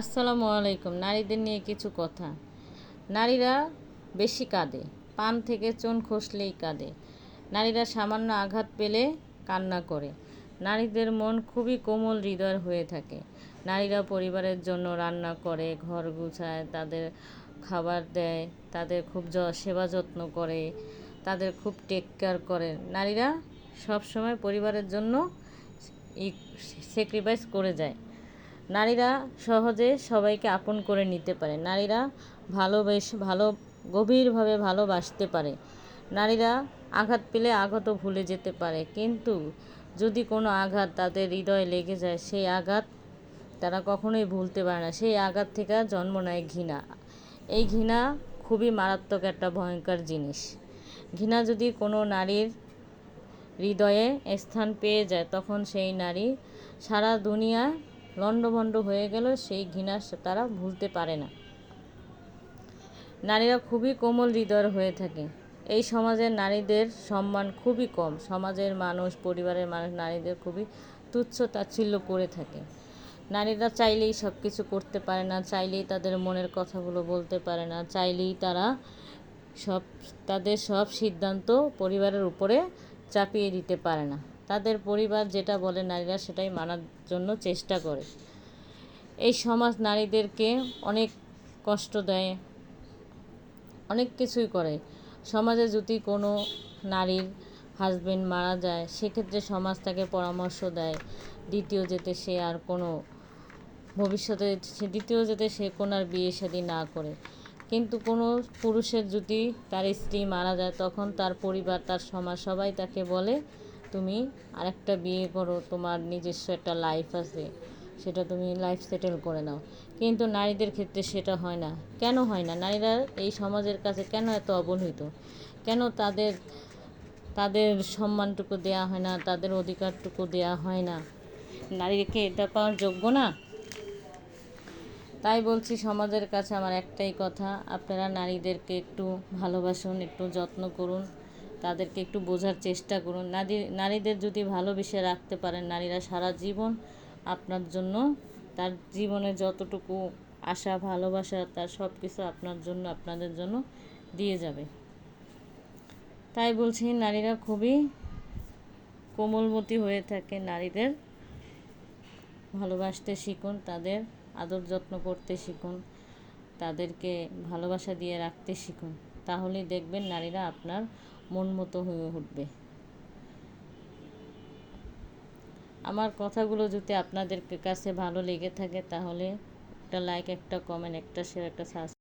আসসালামু আলাইকুম। নারীদের নিয়ে কিছু কথা। নারীরা বেশি কাঁদে। পান থেকে চুন খসলেই কাঁদে। নারীরা সামান্য আঘাত পেলে কান্না করে। নারীদের মন খুবই কোমল হৃদয় হয়ে থাকে। নারীরা পরিবারের জন্য রান্না করে, ঘর গুছায়, তাদের খাবার দেয়, তাদের খুব সেবা যত্ন করে, তাদের খুব টেক কেয়ার করে। নারীরা সবসময় পরিবারের জন্য স্যাক্রিফাইস করে যায়। নারীরা সহজে সবাইকে আপন করে নিতে পারে। নারীরা ভালোবেস, ভালো, গভীরভাবে ভালোবাসতে পারে। নারীরা আঘাত পেলে আঘাতও ভুলে যেতে পারে। কিন্তু যদি কোনো আঘাত তাদের হৃদয়ে লেগে যায়, সেই আঘাত তারা কখনোই ভুলতে পারে না। সেই আঘাত থেকে জন্ম নেয় ঘৃণা। এই ঘৃণা খুবই মারাত্মক একটা ভয়ঙ্কর জিনিস। ঘৃণা যদি কোনো নারীর হৃদয়ে স্থান পেয়ে যায়, তখন সেই নারী সারা দুনিয়া লণ্ডভণ্ড হয়ে গেল, সেই ঘৃণা তারা ভুলতে পারে না। নারীরা খুবই কোমল হৃদয়ের হয়ে থাকে। এই সমাজের নারীদের সম্মান খুবই কম। সমাজের মানুষ, পরিবারের মানুষ, নারীদের খুবই তুচ্ছ তাচ্ছিল্য করে থাকে। নারীরা চাইলেই সব কিছু করতে পারে না, চাইলেই তাদের মনের কথাগুলো বলতে পারে না, চাইলেই তারা সব, তাদের সব সিদ্ধান্ত পরিবারের উপরে চাপিয়ে দিতে পারে না। তাদের পরিবার যেটা বলে নারীরা সেটাই মানার জন্য চেষ্টা করে। এই সমাজ নারীদেরকে অনেক কষ্ট দেয়, অনেক কিছুই করে। সমাজে যদি কোনো নারীর হাজবেন্ড মারা যায়, সেক্ষেত্রে সমাজ তাকে পরামর্শ দেয়, দ্বিতীয় যেতে সে আর কোনো ভবিষ্যতে সে দ্বিতীয় যেতে সে কোনো আর বিয়ে শাদি না করে। কিন্তু কোনো পুরুষের যদি তার স্ত্রী মারা যায়, তখন তার পরিবার, তার সমাজ সবাই তাকে বলে তুমি আরেকটা বিয়ে করো, তোমার নিজস্ব একটা লাইফ আছে, সেটা তুমি লাইফ সেটেল করে নাও। কিন্তু নারীদের ক্ষেত্রে সেটা হয় না। কেন হয় না? নারীরা এই সমাজের কাছে কেন এত অবহেলিত? কেন তাদের তাদের সম্মানটুকু দেয়া হয় না? তাদের অধিকারটুকু দেয়া হয় না? নারীকে এটা পাওয়ার যোগ্য না? তাই বলছি, সমাজের কাছে আমার একটাই কথা, আপনারা নারীদেরকে একটু ভালোবাসুন, একটু যত্ন করুন। তাদেরকে একটু বোঝার চেষ্টা করুন। নারী, নারীদের যদি ভালোবেসে রাখতে পারেন, নারীরা সারা জীবন আপনার জন্য, তার জীবনে যতটুকু আশা, ভালোবাসা, তার সব কিছু আপনার জন্য, আপনাদের জন্য দিয়ে যাবে। তাই বলছি, নারীরা খুবই কোমলমতি হয়ে থাকে। নারীদের ভালোবাসতে শিখুন, তাদের আদর যত্ন করতে শিখুন, তাদেরকে ভালোবাসা দিয়ে রাখতে শিখুন। তাহলেই দেখবেন নারীরা আপনার মন মতো হয়ে উঠবে। আমার কথাগুলো যদি আপনাদের কাছে ভালো লেগে থাকে, তাহলে একটা লাইক একটা কমেন্ট একটা শেয়ার একটা সাবস্ক্রাইব